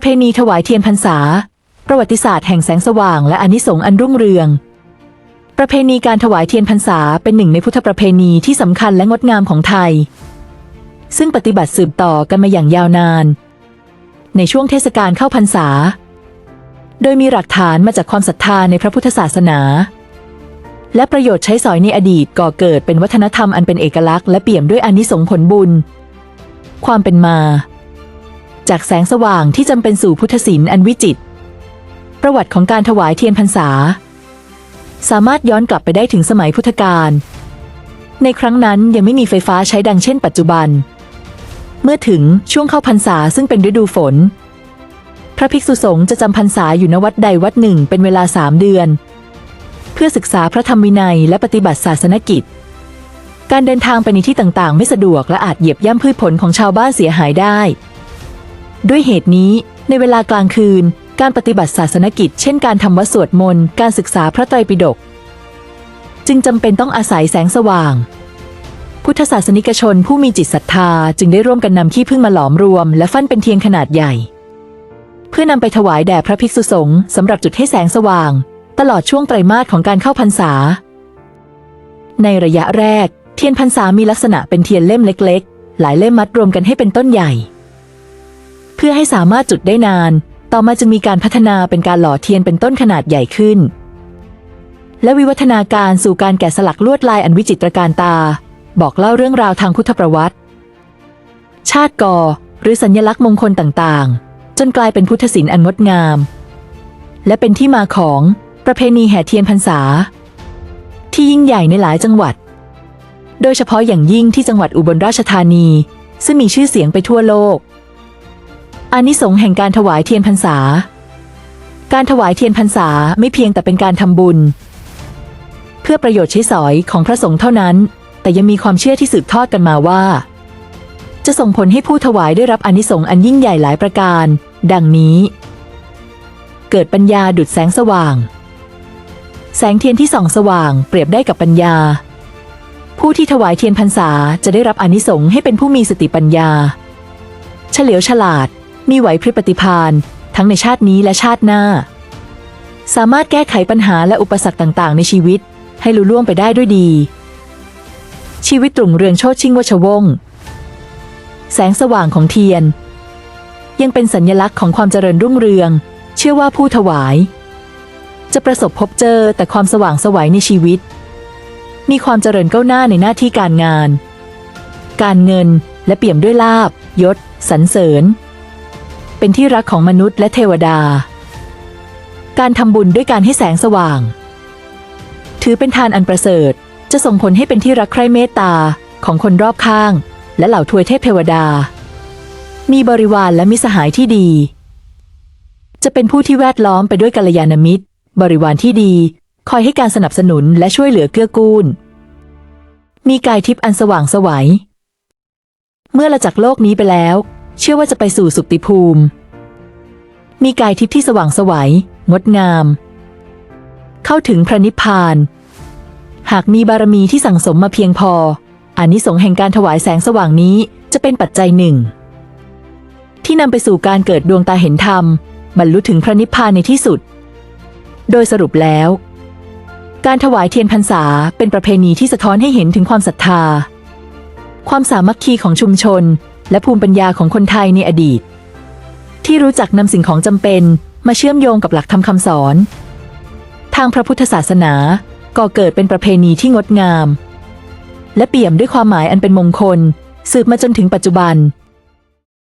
ประเพณีถวายเทียนพรรษา ประวัติศาสตร์แห่งแสงสว่างและอนิสงส์อันรุ่งเรือง ประเพณีการถวายเทียนพรรษาเป็นหนึ่งในพุทธประเพณีที่สำคัญและงดงามของไทย ซึ่งปฏิบัติสืบต่อกันมาอย่างยาวนาน ในช่วงเทศกาลเข้าพรรษา โดยมีหลักฐานมาจากความศรัทธาในพระพุทธศาสนา และประโยชน์ใช้สอยในอดีตก่อเกิดเป็นวัฒนธรรมอันเป็นเอกลักษณ์และเปี่ยมด้วยอนิสงส์ผลบุญ ความเป็นมา จากแสงสว่างที่จำเป็นสู่พุทธศิลป์อันวิจิตรประวัติของการถวายเทียนพรรษา สามารถย้อนกลับไปได้ถึงสมัยพุทธกาลในครั้งนั้นยังไม่มีไฟฟ้าใช้ดังเช่นปัจจุบัน เมื่อถึงช่วงเข้าพรรษาซึ่งเป็นฤดูฝน พระภิกษุสงฆ์จะจำพรรษาอยู่ณวัดใดวัดหนึ่งเป็นเวลาสามเดือน เพื่อศึกษาพระธรรมวินัยและปฏิบัติศาสนกิจ การเดินทางไปในที่ต่างๆ ไม่สะดวกและอาจเหยียบย่ำพืชผลของชาวบ้านเสียหายได้ ด้วยเหตุนี้ ในเวลากลางคืน การปฏิบัติศาสนกิจ เช่นการทำวัดสวดมนต์การศึกษาพระไตรปิฎกจึงจำเป็นต้องอาศัยแสงสว่าง พุทธศาสนิกชนผู้มีจิตศรัทธาจึงได้ร่วมกันนำขี้ผึ้งมาหลอมรวม และฟันเป็นเทียนขนาดใหญ่ เพื่อนำไปถวายแด่พระภิกษุสงฆ์สำหรับจุดให้แสงสว่าง ตลอดช่วงไตรมาสของการเข้าพรรษา ในระยะแรก เทียนพรรษามีลักษณะเป็นเทียนเล่มเล็ก ๆ หลายเล่มมัดรวมกันให้เป็นต้นใหญ่ เพื่อให้สามารถจุดได้นาน ต่อมาจะมีการพัฒนาเป็นการหล่อเทียนเป็นต้นขนาดใหญ่ขึ้น และวิวัฒนาการสู่การแกะสลักลวดลายอันวิจิตรการตา บอกเล่าเรื่องราวทางพุทธประวัติ ชาติกอหรือสัญลักษณ์มงคลต่างๆ จนกลายเป็นพุทธศิลป์อันงดงาม และเป็นที่มาของประเพณีแห่เทียนพรรษา ที่ยิ่งใหญ่ในหลายจังหวัด โดยเฉพาะอย่างยิ่งที่จังหวัดอุบลราชธานี ซึ่งมีชื่อเสียงไปทั่วโลก อานิสงส์แห่งการถวายเทียนพรรษา การถวายเทียนพรรษาไม่เพียงแต่เป็นการทำบุญ เพื่อประโยชน์ใช้สอยของพระสงฆ์เท่านั้น แต่ยังมีความเชื่อที่สืบทอดกันมาว่า จะส่งผลให้ผู้ถวายได้รับอานิสงส์อันยิ่งใหญ่หลายประการ ดังนี้ เกิดปัญญาดุจแสงสว่าง แสงเทียนที่ส่องสว่างเปรียบได้กับปัญญา ผู้ที่ถวายเทียนพรรษาจะได้รับอานิสงส์ให้เป็นผู้มีสติปัญญา เฉลียวฉลาด มีไหวพริบปฏิภาณทั้งในชาตินี้และชาติหน้า สามารถแก้ไขปัญหาและอุปสรรคต่างๆ ในชีวิต ให้ลุล่วงไปได้ด้วยดี ชีวิตตรุ่งเรืองโชดชิงวชวงศ์แสงสว่างของเทียน ยังเป็นสัญลักษณ์ของความเจริญรุ่งเรือง เชื่อว่าผู้ถวาย จะประสบพบเจอแต่ความสว่างสวัยในชีวิต มีความเจริญก้าวหน้าในหน้าที่การงาน การเงินและเปี่ยมด้วยลาบยศสรรเสริญ เป็นที่รักของมนุษย์และเทวดา การทำบุญด้วยการให้แสงสว่าง ถือเป็นทานอันประเสริฐ จะส่งผลให้เป็นที่รักใคร่เมตตาของคนรอบข้าง และเหล่าทวยเทพเทวดา มีบริวารและมิสหายที่ดี จะเป็นผู้ที่แวดล้อมไปด้วยกัลยาณมิตร บริวารที่ดี คอยให้การสนับสนุนและช่วยเหลือเกื้อกูล มีกายทิพย์อันสว่างสวัยเมื่อละจากโลกนี้ไปแล้ว เชื่อว่าจะไปสู่สุติภูมิ มีกายทิพย์ที่สว่างสวัย งดงาม เข้าถึงพระนิพพาน หากมีบารมีที่สั่งสมมาเพียงพออานิสงส์แห่งการถวายแสงสว่างนี้จะเป็นปัจจัยหนึ่ง ที่นำไปสู่การเกิดดวงตาเห็นธรรม บรรลุถึงพระนิพพานในที่สุด โดยสรุปแล้ว การถวายเทียนพรรษาเป็นประเพณีที่สะท้อนให้เห็นถึงความศรัทธา ความสามัคคีของชุมชน และภูมิปัญญาของคนไทยในอดีต ที่รู้จักนำสิ่งของจำเป็นมาเชื่อมโยงกับหลักธรรมคำสอน ทางพระพุทธศาสนาก่อเกิดเป็นประเพณีที่งดงาม และเปี่ยมด้วยความหมายอันเป็นมงคล สืบมาจนถึงปัจจุบัน